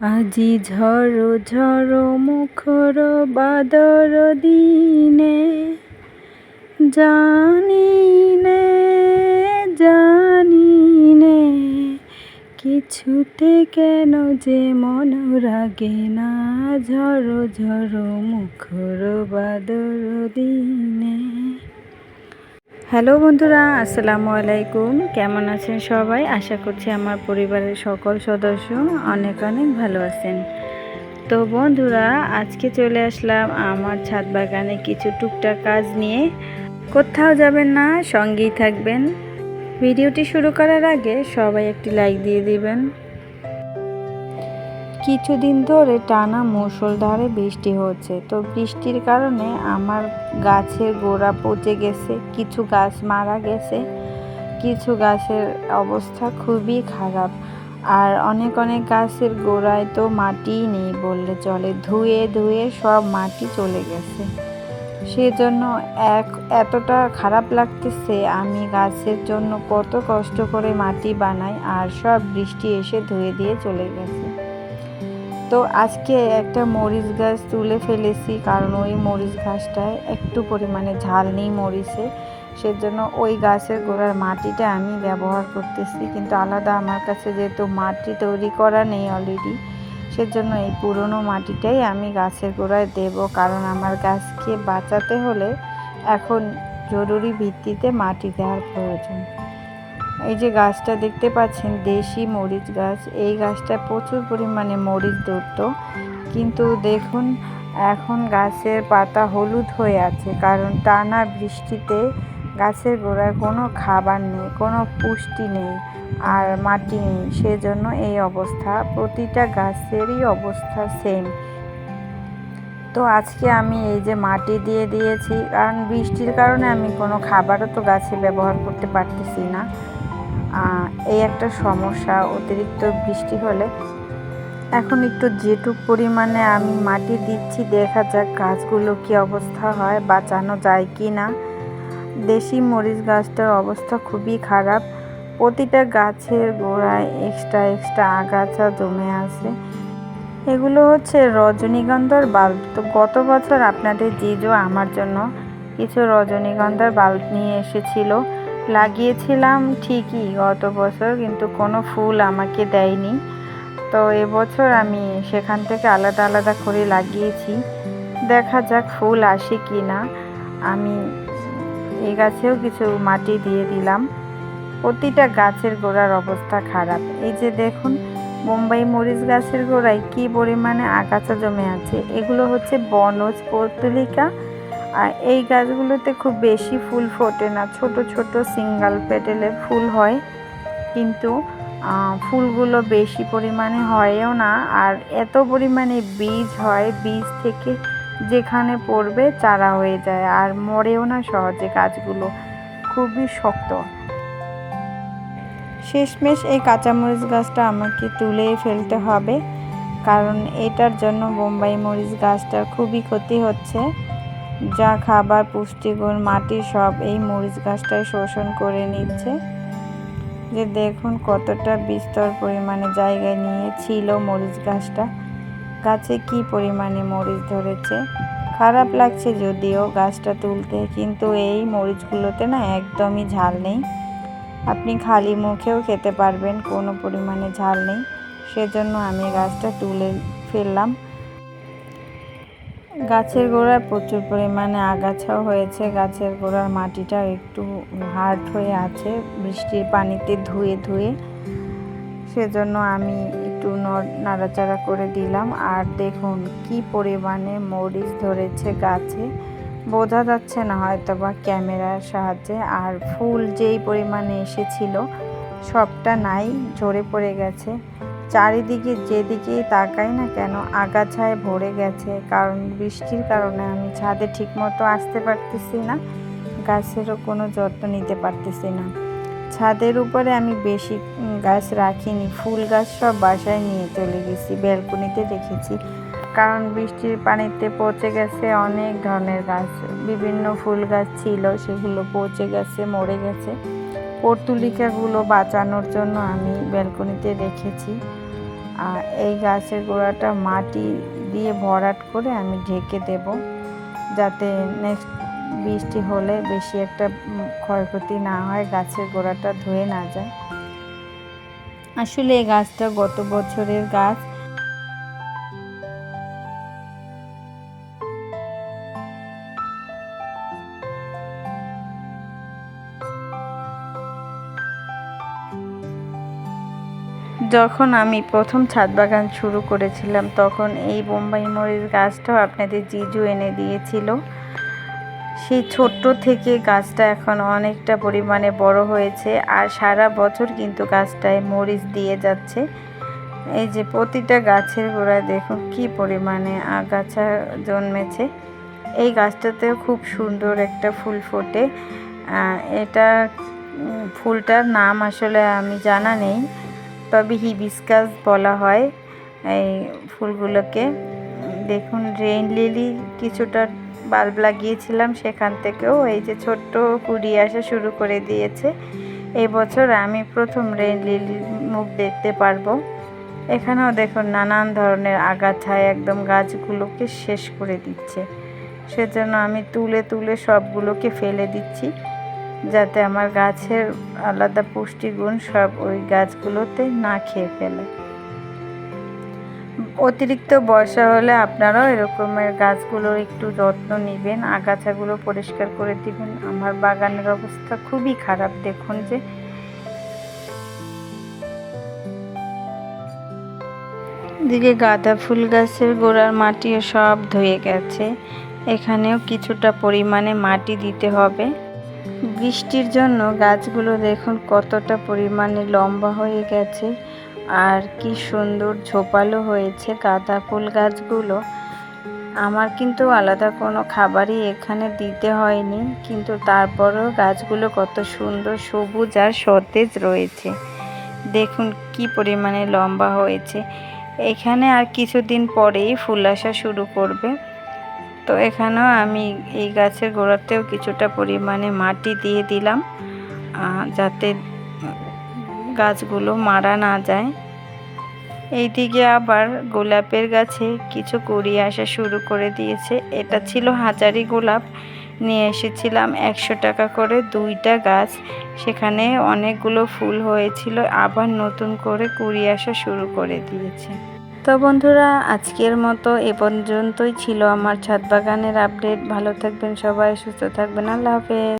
আজি ঝড় ঝড় মুখর বাদর দিনে জানি নে জানি নে কিছুতে কেন যে মন রাগে না ঝড় ঝড় মুখর বাদর দিনে। হ্যালো বন্ধুরা, আসসালামু আলাইকুম। কেমন আছেন সবাই? আশা করছি আমার পরিবারের সকল সদস্য অনেক অনেক ভালো আছেন। তো বন্ধুরা, আজকে চলে আসলাম আমার ছাদ বাগানে কিছু টুকটাক কাজ নিয়ে। কোথাও যাবেন না, সঙ্গেই থাকবেন। ভিডিওটি শুরু করার আগে সবাই একটি লাইক দিয়ে দিবেন। কিছুদিন ধরে টানা মুষলধারে বৃষ্টি হচ্ছে। তো বৃষ্টির কারণে আমার গাছের গোড়া পচে গেছে, কিছু গাছ মারা গেছে, কিছু গাছের অবস্থা খুবই খারাপ। আর অনেক অনেক গাছের গোড়ায় তো মাটিই নেই বললে চলে, ধুয়ে ধুয়ে সব মাটি চলে গেছে। সেজন্য এক, এতটা খারাপ লাগতেছে, আমি গাছের জন্য কত কষ্ট করে মাটি বানাই আর সব বৃষ্টি এসে ধুয়ে দিয়ে চলে গেছে। তো আজকে একটা মরিচ গাছ তুলে ফেলেছি, কারণ ওই মরিচ গাছটায় একটু পরিমাণে ঝাল নেই মরিচে। সেজন্য ওই গাছের গোড়ার মাটিটা আমি ব্যবহার করতেছি, কিন্তু আলাদা আমার কাছে যেহেতু মাটি তৈরি করা নেই অলরেডি সেজন্য এই পুরনো মাটিটাই আমি গাছের গোড়ায় দেব। কারণ আমার গাছকে বাঁচাতে হলে এখন জরুরি ভিত্তিতে মাটি দেওয়ার প্রয়োজন। এই যে গাছটা দেখতে পাচ্ছেন, দেশি মরিচ গাছ। এই গাছটা প্রচুর পরিমাণে মরিচ ধরত। কিন্তু দেখুন, এখন গাছের পাতা হলুদ হয়ে আছে, কারণ টানা বৃষ্টিতে গাছের গোড়ায় কোনো খাবার নেই, কোনো পুষ্টি নেই আর মাটি নেই। সেজন্য এই অবস্থা, প্রতিটা গাছেরই অবস্থা সেম তো আজকে আমি এই যে মাটি দিয়ে দিয়েছি, কারণ বৃষ্টির কারণে আমি কোনো খাবারও তো গাছে ব্যবহার করতে পারতেছি না। এই একটা সমস্যা, অতিরিক্ত বৃষ্টি হলে। এখন একটু যেটুক পরিমাণে আমি মাটি দিচ্ছি, দেখা যাক গাছগুলো কি অবস্থা হয়, বাঁচানো যায় কি না। দেশি মরিচ গাছটার অবস্থা খুবই খারাপ। প্রতিটা গাছের গোড়ায় এক্সট্রা এক্সট্রা আগাছা জমে আছে। এগুলো হচ্ছে রজনীগন্ধার বাল্ব। তো গত বছর আপনাদের জিজো আমার জন্য কিছু রজনীগন্ধার বাল্ব নিয়ে এসেছিল। লাগিয়েছিলাম ঠিকই, গত বছর কিন্তু কোনো ফুল আমাকে দেয়নি। তো এবছর আমি সেখান থেকে আলাদা আলাদা করে লাগিয়েছি। দেখা যাক ফুল আসে কি না আমি এই গাছেও কিছু মাটি দিয়ে দিলাম। প্রতিটা গাছের গোড়ার অবস্থা খারাপ। এই যে দেখুন মুম্বাই মরিচ গাছের গোড়ায় কি পরিমাণে আগাছা জমে আছে? এগুলো হচ্ছে বনজ পর্তুলিকা আর এই গাছগুলোতে খুব বেশি ফুল ফোটে না। ছোট ছোট সিঙ্গাল পেটেলের ফুল হয়, কিন্তু ফুলগুলো বেশি পরিমাণে হয়ও না। আর এত পরিমাণে বীজ হয়, বীজ থেকে যেখানে পড়বে চারা হয়ে যায়, আর মরেও না সহজে গাছগুলো। খুবই শক্ত। শেষমেশ এই কাঁচামরিচ গাছটা আমাকে তুলে ফেলতে হবে, কারণ এটার জন্য বোম্বাই মরিচ গাছটার খুবই ক্ষতি হচ্ছে। যা খাবার, পুষ্টিগুণ, মাটি সব এই মরিচ গাছটাই শোষণ করে নিচ্ছে। যে দেখুন কতটা বিস্তর পরিমাণে জায়গা নিয়ে ছিল মরিচ গাছটা। গাছে কি পরিমাণে মরিচ ধরেছে? খারাপ লাগছে যদিও গাছটা তুলতে, কিন্তু এই মরিচগুলোতে না একদমই ঝাল নেই। আপনি খালি মুখেও খেতে পারবেন, কোনো পরিমাণে ঝাল নেই। সেজন্য আমি গাছটা তুলে ফেললাম। গাছের গোড়ায় প্রচুর পরিমাণে আগাছাও হয়েছে। গাছের গোড়ার মাটিটা একটু হার্ড হয়ে আছে, বৃষ্টির পানিতে ধুয়ে ধুয়ে। সেজন্য আমি একটু নাড়াচাড়া করে দিলাম। আর দেখুন কি পরিমাণে মরিচ ধরেছে গাছে। বোঝা যাচ্ছে না হয়তো বা ক্যামেরার সাহায্যে। আর ফুল যেই পরিমাণে এসেছিল, সবটা নাই, ঝরে পড়ে গেছে। চারিদিকে যেদিকেই তাকাই না কেন আগাছায় ভরে গেছে। কারণ বৃষ্টির কারণে আমি ছাদে ঠিকমতো আসতে পারতেছি না, গাছেরও কোনো যত্ন নিতে পারতেছি না। ছাদের উপরে আমি বেশি গাছ রাখিনি। ফুল গাছ সব বাসায় নিয়ে চলে গেছি, ব্যালকনিতে রেখেছি। কারণ বৃষ্টির পানিতে পচে গেছে অনেক ধরনের গাছ। বিভিন্ন ফুল গাছ ছিল, সেগুলো পচে গেছে, মরে গেছে। পর্তুলিকাগুলো বাঁচানোর জন্য আমি ব্যালকনিতে রেখেছি। এই গাছের গোড়াটা মাটি দিয়ে ভরাট করে আমি ঢেকে দেব যাতে নেক্সট বৃষ্টি হলে বেশি একটা ক্ষয়ক্ষতি না হয়, গাছের গোড়াটা ধুয়ে না যায়। আসলে এই গাছটা গত বছরের গাছ। যখন আমি প্রথম ছাদ বাগান শুরু করেছিলাম, তখন এই বোম্বাই মরিচ গাছটাও আপনাদের জিজু এনে দিয়েছিল। সেই ছোট্ট থেকে গাছটা এখন অনেকটা পরিমাণে বড় হয়েছে আর সারা বছর কিন্তু গাছটায় মরিচ দিয়ে যাচ্ছে। এই যে প্রতিটা গাছের গোড়ায় দেখুন কি পরিমাণে আগাছা জন্মেছে। এই গাছটাতেও খুব সুন্দর একটা ফুল ফোটে। এটা ফুলটার নাম আসলে আমি জানা নেই। তবে হিবিস্কাস বলা হয় এই ফুলগুলোকে। দেখুন, রেইন লিলি কিছুটা বাল্ব লাগিয়েছিলাম সেখান থেকেও এই যে ছোট্ট কুড়ি আসা শুরু করে দিয়েছে। এই বছর আমি প্রথম রেইন লিলির মুখ দেখতে পারব। এখানেও দেখুন নানান ধরনের আগাছায় একদম গাছগুলোকে শেষ করে দিচ্ছে। সেজন্য আমি তুলে তুলে সবগুলোকে ফেলে দিচ্ছি। যাতে আমার গাছের আলাদা পুষ্টিগুণ সব ওই গাছগুলোতে না খেয়ে ফেলে। অতিরিক্ত বর্ষা হলে আপনারাও এরকমের গাছগুলোর একটু যত্ন নেবেন, আগাছাগুলো পরিষ্কার করে দিবেন। আমার বাগানের অবস্থা খুবই খারাপ, দেখুন যে। দিকে গাঁদা ফুল গাছের গোড়ার মাটিও সব ধুয়ে গেছে। এখানেও কিছুটা পরিমাণে মাটি দিতে হবে। বৃষ্টির জন্য গাছগুলো দেখুন কতটা পরিমাণে লম্বা হয়ে গেছে আর কি সুন্দর ঝোপালো হয়েছে গাঁদা ফুল গাছগুলো। আমার কিন্তু আলাদা কোনো খাবারই এখানে দিতে হয়নি, কিন্তু তারপরেও গাছগুলো কত সুন্দর সবুজ আর সতেজ রয়েছে। দেখুন কি পরিমাণে লম্বা হয়েছে। এখানে আর কিছুদিন পরেই ফুল আসা শুরু করবে। তো এখানেও আমি এই গাছের গোড়াতেও কিছুটা পরিমাণে মাটি দিয়ে দিলাম যাতে গাছগুলো মারা না যায়। এইদিকে আবার গোলাপের গাছে কিছু কুড়ি আসা শুরু করে দিয়েছে। এটা ছিল হাজারি গোলাপ। নিয়ে এসেছিলাম একশো টাকা করে দুইটা গাছ। সেখানে অনেকগুলো ফুল হয়েছিল। আবার নতুন করে কুড়ি আসা শুরু করে দিয়েছে। তো বন্ধুরা, আজকের মতো এ পর্যন্তই ছিল আমার ছাদ বাগানের আপডেট ভালো থাকবেন সবাই, সুস্থ থাকবেন। আল্লাহ হাফেজ।